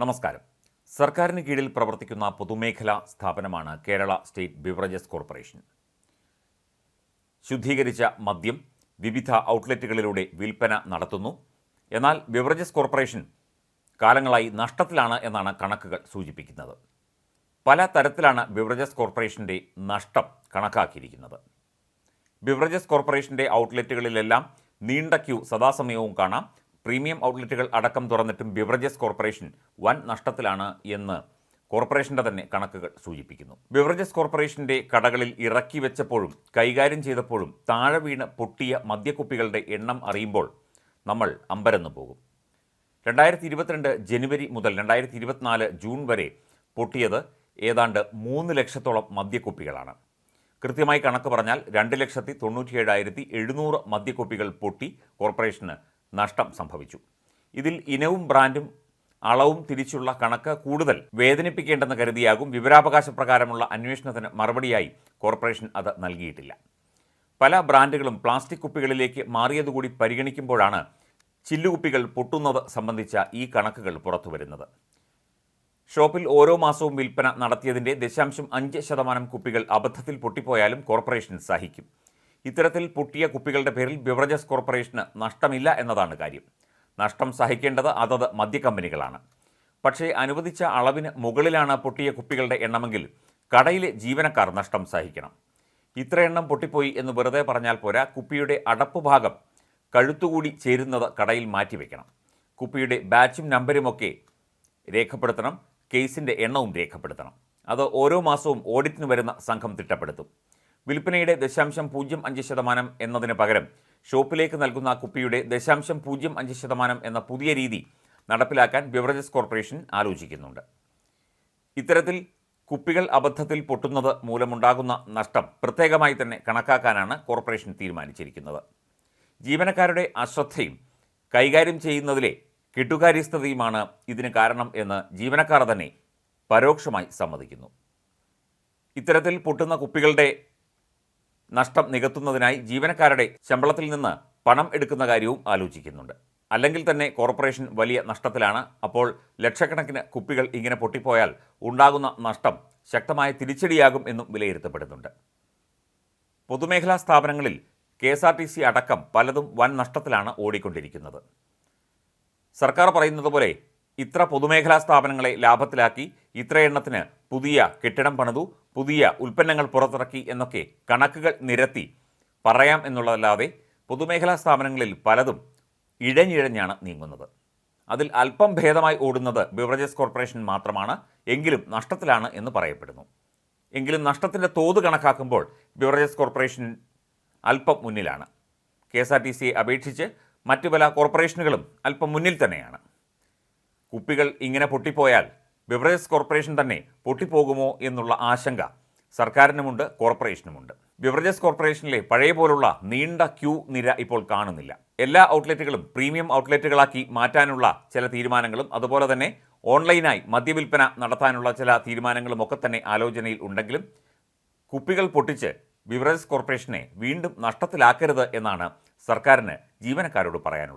നമസ്കാരം. സർക്കാരിന് കീഴിൽ പ്രവർത്തിക്കുന്ന പൊതുമേഖലാ സ്ഥാപനമാണ് കേരള സ്റ്റേറ്റ് ബിവറേജസ് കോർപ്പറേഷൻ. ശുദ്ധീകരിച്ച മദ്യം വിവിധ ഔട്ട്ലെറ്റുകളിലൂടെ വിൽപ്പന നടത്തുന്നു. എന്നാൽ ബിവറേജസ് കോർപ്പറേഷൻ കാലങ്ങളായി നഷ്ടത്തിലാണ് എന്നാണ് കണക്കുകൾ സൂചിപ്പിക്കുന്നത്. പല തരത്തിലാണ് ബിവറേജസ് കോർപ്പറേഷന്റെ നഷ്ടം കണക്കാക്കിയിരിക്കുന്നത്. ബിവറേജസ് കോർപ്പറേഷന്റെ ഔട്ട്ലെറ്റുകളിലെല്ലാം നീണ്ട ക്യൂ സദാസമയവും കാണാം. പ്രീമിയം ഔട്ട്ലെറ്റുകൾ അടക്കം തുറന്നിട്ടും ബിവറേജസ് കോർപ്പറേഷൻ വൻ നഷ്ടത്തിലാണ് എന്ന് കോർപ്പറേഷന്റെ തന്നെ കണക്കുകൾ സൂചിപ്പിക്കുന്നു. ബിവറേജസ് കോർപ്പറേഷന്റെ കടകളിൽ ഇറക്കി വെച്ചപ്പോഴും കൈകാര്യം ചെയ്തപ്പോഴും താഴെ വീണ് പൊട്ടിയ മദ്യക്കുപ്പികളുടെ എണ്ണം അറിയുമ്പോൾ നമ്മൾ അമ്പരന്ന് പോകും. രണ്ടായിരത്തി ഇരുപത്തിരണ്ട് ജനുവരി മുതൽ രണ്ടായിരത്തി ഇരുപത്തിനാല് ജൂൺ വരെ പൊട്ടിയത് ഏതാണ്ട് മൂന്ന് ലക്ഷത്തോളം മദ്യക്കുപ്പികളാണ്. കൃത്യമായി കണക്ക് പറഞ്ഞാൽ രണ്ട് ലക്ഷത്തി തൊണ്ണൂറ്റിയേഴായിരത്തി എഴുന്നൂറ് മദ്യക്കുപ്പികൾ പൊട്ടി കോർപ്പറേഷന് നഷ്ടം സംഭവിച്ചു. ഇതിൽ ഇനവും ബ്രാൻഡും അളവും തിരിച്ചുള്ള കണക്ക് കൂടുതൽ വേദനിപ്പിക്കേണ്ടെന്ന് കരുതിയാകും വിവരാവകാശ പ്രകാരമുള്ള അന്വേഷണത്തിന് മറുപടിയായി കോർപ്പറേഷൻ അത് നൽകിയിട്ടില്ല. പല ബ്രാൻഡുകളും പ്ലാസ്റ്റിക് കുപ്പികളിലേക്ക് മാറിയതുകൂടി പരിഗണിക്കുമ്പോഴാണ് ചില്ലുകുപ്പികൾ പൊട്ടുന്നത് സംബന്ധിച്ച ഈ കണക്കുകൾ പുറത്തുവരുന്നത്. ഷോപ്പിൽ ഓരോ മാസവും വിൽപ്പന നടത്തിയതിന്റെ ദശാംശം അഞ്ച് ശതമാനം കുപ്പികൾ അബദ്ധത്തിൽ പൊട്ടിപ്പോയാലും കോർപ്പറേഷൻ സഹിക്കും. ഇത്തരത്തിൽ പൊട്ടിയ കുപ്പികളുടെ പേരിൽ ബിവറേജസ് കോർപ്പറേഷന് നഷ്ടമില്ല എന്നതാണ് കാര്യം. നഷ്ടം സഹിക്കേണ്ടത് അതത് മദ്യക്കമ്പനികളാണ്. പക്ഷേ അനുവദിച്ച അളവിന് മുകളിലാണ് പൊട്ടിയ കുപ്പികളുടെ എണ്ണമെങ്കിൽ കടയിലെ ജീവനക്കാർ നഷ്ടം സഹിക്കണം. ഇത്ര എണ്ണം പൊട്ടിപ്പോയി എന്ന് വെറുതെ പറഞ്ഞാൽ പോരാ കുപ്പിയുടെ അടപ്പ് ഭാഗം കഴുത്തുകൂടി ചേരുന്നത് കടയിൽ മാറ്റിവെക്കണം. കുപ്പിയുടെ ബാച്ചും നമ്പരുമൊക്കെ രേഖപ്പെടുത്തണം കേസിന്റെ എണ്ണവും രേഖപ്പെടുത്തണം. അത് ഓരോ മാസവും ഓഡിറ്റിന് വരുന്ന സംഘം തിട്ടപ്പെടുത്തും. വിൽപ്പനയുടെ ദശാംശം പൂജ്യം അഞ്ച് ശതമാനം എന്നതിന് പകരം ഷോപ്പിലേക്ക് നൽകുന്ന കുപ്പിയുടെ ദശാംശം പൂജ്യം അഞ്ച് ശതമാനം എന്ന പുതിയ രീതി നടപ്പിലാക്കാൻ ബിവറേജസ് കോർപ്പറേഷൻ ആലോചിക്കുന്നുണ്ട്. ഇത്തരത്തിൽ കുപ്പികൾ അബദ്ധത്തിൽ പൊട്ടുന്നത് മൂലമുണ്ടാകുന്ന നഷ്ടം പ്രത്യേകമായി തന്നെ കണക്കാക്കാനാണ് കോർപ്പറേഷൻ തീരുമാനിച്ചിരിക്കുന്നത്. ജീവനക്കാരുടെ അശ്രദ്ധയും കൈകാര്യം ചെയ്യുന്നതിലെ കെട്ടുകാര്യസ്ഥതയുമാണ് ഇതിന് കാരണം എന്ന് ജീവനക്കാർ തന്നെ പരോക്ഷമായി സമ്മതിക്കുന്നു. ഇത്തരത്തിൽ പൊട്ടുന്ന കുപ്പികളുടെ നഷ്ടം നികത്തുന്നതിനായി ജീവനക്കാരുടെ ശമ്പളത്തിൽ നിന്ന് പണം എടുക്കുന്ന കാര്യവും ആലോചിക്കുന്നുണ്ട്. അല്ലെങ്കിൽ തന്നെ കോർപ്പറേഷൻ വലിയ നഷ്ടത്തിലാണ്. അപ്പോൾ ലക്ഷക്കണക്കിന് കുപ്പികൾ ഇങ്ങനെ പൊട്ടിപ്പോയാൽ ഉണ്ടാകുന്ന നഷ്ടം ശക്തമായ തിരിച്ചടിയാകും എന്നും വിലയിരുത്തപ്പെടുന്നുണ്ട്. പൊതുമേഖലാ സ്ഥാപനങ്ങളിൽ K S R T C അടക്കം പലതും വൻ നഷ്ടത്തിലാണ് ഓടിക്കൊണ്ടിരിക്കുന്നത്. സർക്കാർ പറയുന്നത് പോലെ ഇത്ര പൊതുമേഖലാ സ്ഥാപനങ്ങളെ ലാഭത്തിലാക്കി ഇത്ര എണ്ണത്തിന് പുതിയ കെട്ടിടം പണിതു പുതിയ ഉൽപ്പന്നങ്ങൾ പുറത്തിറക്കി എന്നൊക്കെ കണക്കുകൾ നിരത്തി പറയാം എന്നുള്ളതല്ലാതെ പൊതുമേഖലാ സ്ഥാപനങ്ങളിൽ പലതും ഇഴഞ്ഞിഴഞ്ഞാണ് നീങ്ങുന്നത്. അതിൽ അല്പം ഭേദമായി ഓടുന്നത് ബിവറേജസ് കോർപ്പറേഷൻ മാത്രമാണ് എങ്കിലും നഷ്ടത്തിലാണ് എന്ന് പറയപ്പെടുന്നു. എങ്കിലും നഷ്ടത്തിന്റെ തോത് കണക്കാക്കുമ്പോൾ ബിവറേജസ് കോർപ്പറേഷൻ അല്പം മുന്നിലാണ്. കെ എസ് ആർ ടി സിയെ അപേക്ഷിച്ച് മറ്റു പല കോർപ്പറേഷനുകളും അല്പം മുന്നിൽ തന്നെയാണ്. കുപ്പികൾ ഇങ്ങനെ പൊട്ടിപ്പോയാൽ ബിവറേജസ് കോർപ്പറേഷൻ തന്നെ പൊട്ടിപ്പോകുമോ എന്നുള്ള ആശങ്ക സർക്കാരിനുമുണ്ട് കോർപ്പറേഷനുമുണ്ട്. ബിവറേജസ് കോർപ്പറേഷനിലെ പഴയ പോലുള്ള നീണ്ട ക്യൂ നിര ഇപ്പോൾ കാണുന്നില്ല. എല്ലാ ഔട്ട്ലെറ്റുകളും പ്രീമിയം ഔട്ട്ലെറ്റുകളാക്കി മാറ്റാനുള്ള ചില തീരുമാനങ്ങളും അതുപോലെ തന്നെ ഓൺലൈനായി മദ്യവിൽപ്പന നടത്താനുള്ള ചില തീരുമാനങ്ങളും ഒക്കെ തന്നെ ആലോചനയിൽ ഉണ്ടെങ്കിലും കുപ്പികൾ പൊട്ടിച്ച് ബിവറേജസ് കോർപ്പറേഷനെ വീണ്ടും നഷ്ടത്തിലാക്കരുത് എന്നാണ് സർക്കാരിന് ജീവനക്കാരോട് പറയാനുള്ളത്.